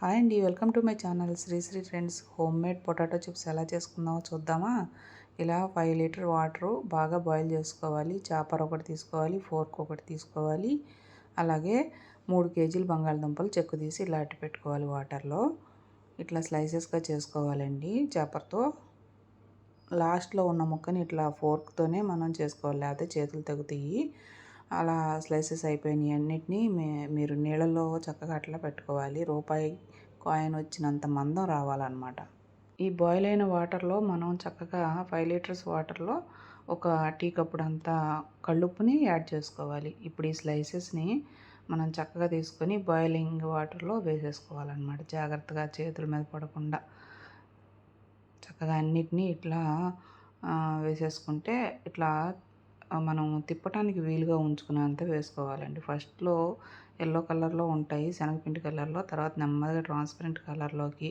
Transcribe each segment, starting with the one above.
Hi అండి welcome to my channel. Sri Sri friends home made potato chips ఎలా చేసుకుందామో చూద్దామా? ఇలా ఫైవ్ లీటర్ వాటర్ బాగా బాయిల్ చేసుకోవాలి. చాపర్ ఒకటి తీసుకోవాలి ఫోర్క్ ఒకటి తీసుకోవాలి. అలాగే మూడు కేజీలు బంగాళదుంపలు చెక్కు తీసి ఇలా అట్టి పెట్టుకోవాలి వాటర్లో. ఇట్లా స్లైసెస్గా చేసుకోవాలండి చాపర్తో. లాస్ట్లో ఉన్న ముక్కని ఇట్లా ఫోర్క్తోనే మనం చేసుకోవాలి లేకపోతే చేతులు తగ్గుతాయి అలా స్లైసెస్ అయిపోయినాయి అన్నిటినీ మే మీరు నీళ్ళలో చక్కగా అట్లా పెట్టుకోవాలి. రూపాయి కాయిన్ వచ్చినంత మందం రావాలన్నమాట. ఈ బాయిల్ అయిన వాటర్లో మనం చక్కగా ఫైవ్ లీటర్స్ వాటర్లో ఒక టీ కప్పుడు అంతా కళ్ళుప్పుని యాడ్ చేసుకోవాలి. ఇప్పుడు ఈ స్లైసెస్ని మనం చక్కగా తీసుకొని బాయిలింగ్ వాటర్లో వేసేసుకోవాలన్నమాట. జాగ్రత్తగా చేతుల మీద పడకుండా చక్కగా అన్నిటినీ ఇట్లా వేసేసుకుంటే ఇట్లా మనం తిప్పటానికి వీలుగా ఉంచుకునేంత వేసుకోవాలండి. ఫస్ట్లో ఎల్లో కలర్లో ఉంటాయి శనగపిండి కలర్లో తర్వాత నెమ్మదిగా ట్రాన్స్పరెంట్ కలర్లోకి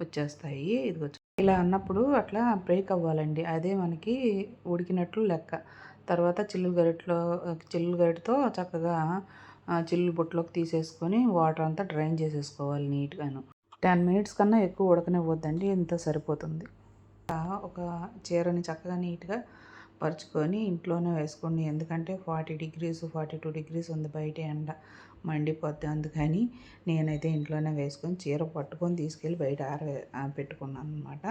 వచ్చేస్తాయి. ఇది వచ్చి ఇలా అన్నప్పుడు అట్లా బ్రేక్ అవ్వాలండి. అదే మనకి ఉడికినట్లు లెక్క. తర్వాత చిల్లు గరిటలో చిల్లు గరిటతో చక్కగా చిల్లు బొట్టులోకి తీసేసుకొని వాటర్ అంతా డ్రైన్ చేసేసుకోవాలి నీట్గాను. టెన్ మినిట్స్ కన్నా ఎక్కువ ఉడకనివ్వద్దండి ఇంత సరిపోతుంది. ఒక చీరని చక్కగా నీట్గా పరుచుకొని ఇంట్లోనే వేసుకోండి. ఎందుకంటే forty degrees forty two degrees ఉంది బయట ఎండ మండిపోద్ది. అందుకని నేనైతే ఇంట్లోనే వేసుకొని చీర పట్టుకొని తీసుకెళ్ళి బయట ఆర పెట్టుకున్నాను అనమాట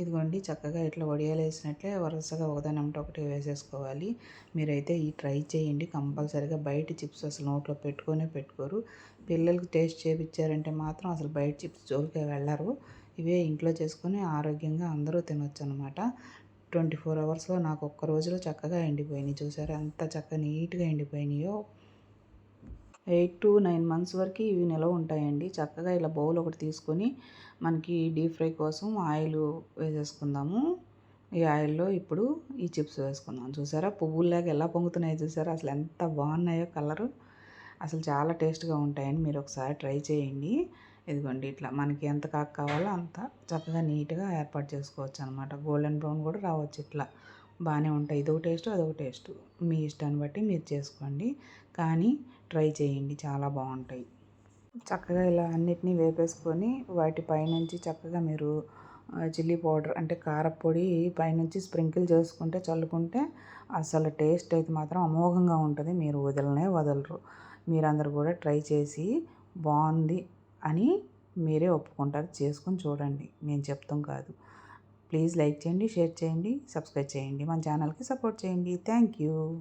ఇదిగోండి చక్కగా ఇట్లా వడియాలు వేసినట్లే వరుసగా ఒకదానంటే ఒకటి వేసేసుకోవాలి. మీరైతే ఈ ట్రై చేయండి. కంపల్సరీగా బయట చిప్స్ అసలు నోట్లో పెట్టుకొనే పెట్టుకోరు. పిల్లలకి టేస్ట్ చేపించారంటే మాత్రం అసలు బయట చిప్స్ జోలికే వెళ్ళరు. ఇవే ఇంట్లో చేసుకొని ఆరోగ్యంగా అందరూ తినొచ్చు అనమాట ట్వంటీ ఫోర్ అవర్స్లో నాకు ఒక్క రోజులో చక్కగా ఎండిపోయినాయి. చూసారా? ఎంత చక్కగా నీట్గా ఎండిపోయినాయో. ఎయిట్ టు నైన్ మంత్స్ వరకు ఇవి నిలవ ఉంటాయండి. చక్కగా ఇలా బౌల్ ఒకటి తీసుకొని మనకి డీప్ ఫ్రై కోసం ఆయిల్ వేసేసుకుందాము. ఈ ఆయిల్లో ఇప్పుడు ఈ చిప్స్ వేసుకుందాం. చూసారా? పువ్వుల్లాగా ఎలా పొంగుతున్నాయో చూసారా? అసలు ఎంత బాగున్నాయో కలరు. అసలు చాలా టేస్ట్గా ఉంటాయని మీరు ఒకసారి ట్రై చేయండి. ఇదిగోండి ఇట్లా మనకి ఎంత కాకు కావాలో అంత చక్కగా నీట్గా ఏర్పాటు చేసుకోవచ్చు అనమాట గోల్డెన్ బ్రౌన్ కూడా రావచ్చు ఇట్లా. బాగానే ఉంటాయి. ఇదో టేస్ట్ అదొక టేస్ట్. మీ ఇష్టాన్ని బట్టి మీరు చేసుకోండి. కానీ ట్రై చేయండి. చాలా బాగుంటాయి. చక్కగా ఇలా అన్నిటినీ వేపేసుకొని వాటి పైనుంచి చక్కగా మీరు చిల్లీ పౌడర్ అంటే కారపొడి పైనుంచి స్ప్రింకిల్ చేసుకుంటే చల్లుకుంటే అసలు టేస్ట్ అయితే మాత్రం అమోఘంగా ఉంటుంది. మీరు వదలనే వదలరు. మీరందరూ కూడా ట్రై చేసి బాగుంది. అని మీరే ఒప్పుకుంటారు. చేసుకొని చూడండి. నేను చెప్తాం కాదు. ప్లీజ్ లైక్ చేయండి షేర్ చేయండి సబ్స్క్రైబ్ చేయండి. మన ఛానల్కి సపోర్ట్ చేయండి. Thank you.